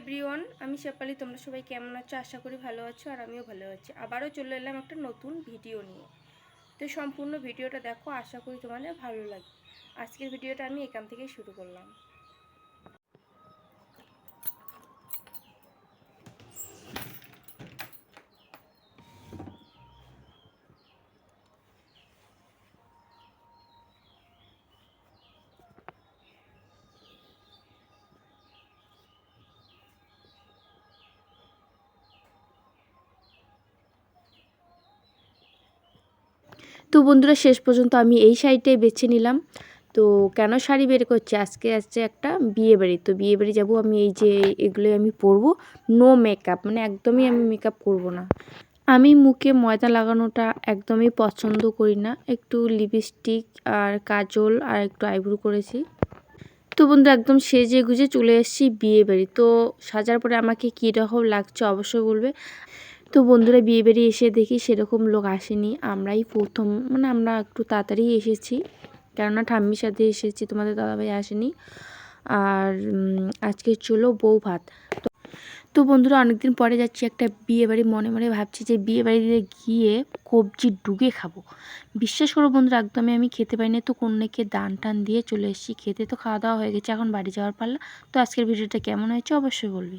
Everyone, আমি শেপালি তোমরা সবাই কেমন আছো? আশা করি ভালো আছো আর আমিও ভালো আছি। আবারও চলে এলাম একটা নতুন ভিডিও নিয়ে। তো সম্পূর্ণ ভিডিওটা দেখো, আশা করি তোমাদের ভালো লাগবে। আজকের ভিডিওটা আমি এখান থেকেই শুরু করলাম। তো বন্ধুরা, শেষ পর্যন্ত আমি এই শাড়িটাই বেছে নিলাম। তো কেন শাড়ি বের করছি? আজকে আসছে একটা বিয়ে বাড়ি। তো বিয়ে বাড়ি যাব আমি এই যে এগুলোই আমি পরবো। নো মেকআপ মানে একদমই আমি মেকআপ করব না। আমি মুখে ময়দা লাগানোটা একদমই পছন্দ করি না। একটু লিপস্টিক আর কাজল আর একটু আইব্রো করেছি। তো বন্ধু একদম সেজে গুজে চলে এসেছি বিয়ে বাড়ি। তো সাজার পরে আমাকে কীরকম লাগছে অবশ্যই বলবে। তো বন্ধুরা বিয়ে বাড়ি এসে দেখি সেরকম লোক আসেনি। আমরাই প্রথম মানে আমরা একটু তাড়াতাড়ি এসেছি। কেননা ঠাম্মির সাথে এসেছি, তোমাদের দাদাভাই আসেনি। আর আজকে চলো বউ ভাত। তো বন্ধুরা অনেকদিন পরে যাচ্ছি একটা বিয়ে বাড়ি। মনে মনে ভাবছি যে বিয়ে বাড়িতে গিয়ে কবজি ডুবে খাব। বিশ্বাস করো বন্ধুরা, একদমই আমি খেতে পাইনি তো কন্যাকে দান টান দিয়ে চলে এসেছি। খেতে তো খাওয়া দাওয়া হয়ে গেছে, এখন বাড়ি যাওয়ার পারলা তো আজকের ভিডিওটা কেমন হয়েছে অবশ্যই বলবি।